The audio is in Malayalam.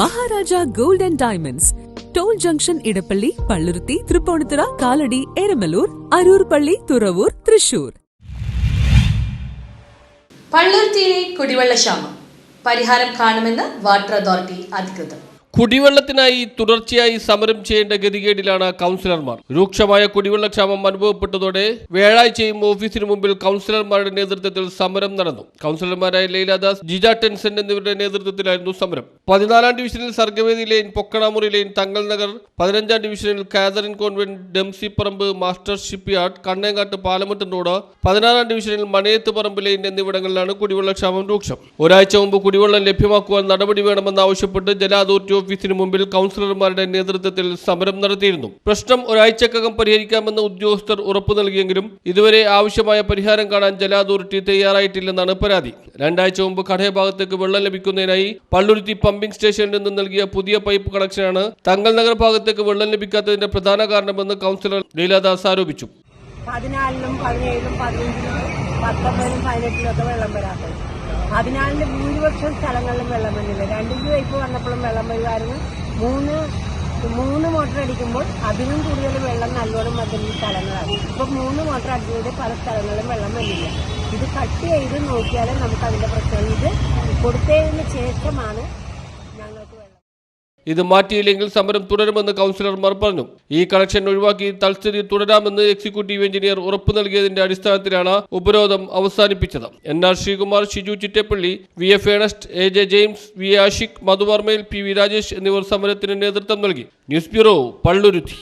Maharaja gold and diamonds. Toll junction Edappally Palluruthy Tripunithura Kalady Eramalloor Aroor Palli Thuravoor Thrissur. പള്ളുരുത്തിയിലെ കുടിവെള്ളക്ഷാമം പരിഹാരം കാണുമെന്ന് വാട്ടർ അതോറിറ്റി അധികൃതർ. കുടിവെള്ളത്തിനായി തുടർച്ചയായി സമരം ചെയ്യേണ്ട ഗതികേടിലാണ് കൗൺസിലർമാർ. രൂക്ഷമായ കുടിവെള്ളക്ഷാമം അനുഭവപ്പെട്ടതോടെ വ്യാഴാഴ്ചയും ഓഫീസിന് മുമ്പിൽ കൗൺസിലർമാരുടെ നേതൃത്വത്തിൽ സമരം നടന്നു. കൗൺസിലർമാരായ ലൈലാദാസ് ജിജ ടെൻസൻ എന്നിവരുടെ നേതൃത്വത്തിലായിരുന്നു സമരം. പതിനാലാം ഡിവിഷനിൽ സർഗവേദി ലൈൻ പൊക്കണാമുറി ലൈൻ തങ്ങൾ നഗർ പതിനഞ്ചാം ഡിവിഷനിൽ Catherine convent Damsipparambu master shipyard Kannenkattu Palamattam road പതിനാറാം ഡിവിഷനിൽ മണയത്ത് പറമ്പ് ലൈൻ എന്നിവിടങ്ങളിലാണ് കുടിവെള്ളക്ഷാമം രൂക്ഷം. ഒരാഴ്ച മുമ്പ് കുടിവെള്ളം ലഭ്യമാക്കുവാൻ നടപടി വേണമെന്നാവശ്യപ്പെട്ട് ജല അതോറിറ്റി ഓഫീസിന് മുമ്പിൽ കൗൺസിലർമാരുടെ നേതൃത്വത്തിൽ സമരം നടത്തിയിരുന്നു. പ്രശ്നം ഒരാഴ്ചക്കകം പരിഹരിക്കാമെന്ന് ഉദ്യോഗസ്ഥർ ഉറപ്പു നൽകിയെങ്കിലും ഇതുവരെ ആവശ്യമായ പരിഹാരം കാണാൻ ജല അതോറിറ്റി തയ്യാറായിട്ടില്ലെന്നാണ് പരാതി. രണ്ടാഴ്ച മുമ്പ് കടയഭാഗത്തേക്ക് വെള്ളം ലഭിക്കുന്നതിനായി പള്ളുരുത്തി പമ്പിംഗ് സ്റ്റേഷനിൽ നിന്ന് നൽകിയ പുതിയ പൈപ്പ് കണക്ഷനാണ് തങ്ങൾ നഗർ ഭാഗത്തേക്ക് വെള്ളം ലഭിക്കാത്തതിന്റെ പ്രധാന കാരണമെന്ന് കൗൺസിലർ ലീലാദാസ് ആരോപിച്ചു. പതിനാലിനും പതിനേഴിനും പതിനഞ്ചിനും പത്തൊമ്പതിനും പതിനെട്ടിലും ഒക്കെ വെള്ളം വരാത്തത് പതിനാലിന് ഭൂരിപക്ഷം സ്ഥലങ്ങളിലും വെള്ളം വന്നില്ല രണ്ടു പൈപ്പ് വന്നപ്പോഴും വെള്ളം വരുമായിരുന്നു മൂന്ന് മൂന്ന് മോട്ടർ അടിക്കുമ്പോൾ അതിനും കൂടുതൽ വെള്ളം നല്ലോണം വന്നിരുന്ന സ്ഥലങ്ങളാണ്. ഇപ്പൊ മൂന്ന് മോട്ടർ അടിച്ചത് പല സ്ഥലങ്ങളിലും വെള്ളം വന്നില്ല ഇത് കട്ട് ചെയ്ത് നോക്കിയാലും നമുക്ക് അതിന്റെ പ്രശ്നം ഇത് കൊടുത്തതിന് ശേഷമാണ് ഞങ്ങൾക്ക് വെള്ളം ഇത് മാറ്റിയില്ലെങ്കിൽ സമരം തുടരുമെന്ന് കൗൺസിലർമാർ പറഞ്ഞു. ഈ കളക്ഷൻ ഒഴിവാക്കി തൽസ്ഥിതി തുടരാമെന്ന് എക്സിക്യൂട്ടീവ് എഞ്ചിനീയർ ഉറപ്പ് നൽകിയതിന്റെ അടിസ്ഥാനത്തിലാണ് ഉപരോധം അവസാനിപ്പിച്ചത്. N R Sreekumar Shiju Chittappally V F Ernest A J James V Ashiq മധുവർമ്മയിൽ P V Rajesh എന്നിവർ സമരത്തിന് നേതൃത്വം നൽകി. News bureau Palluruthy.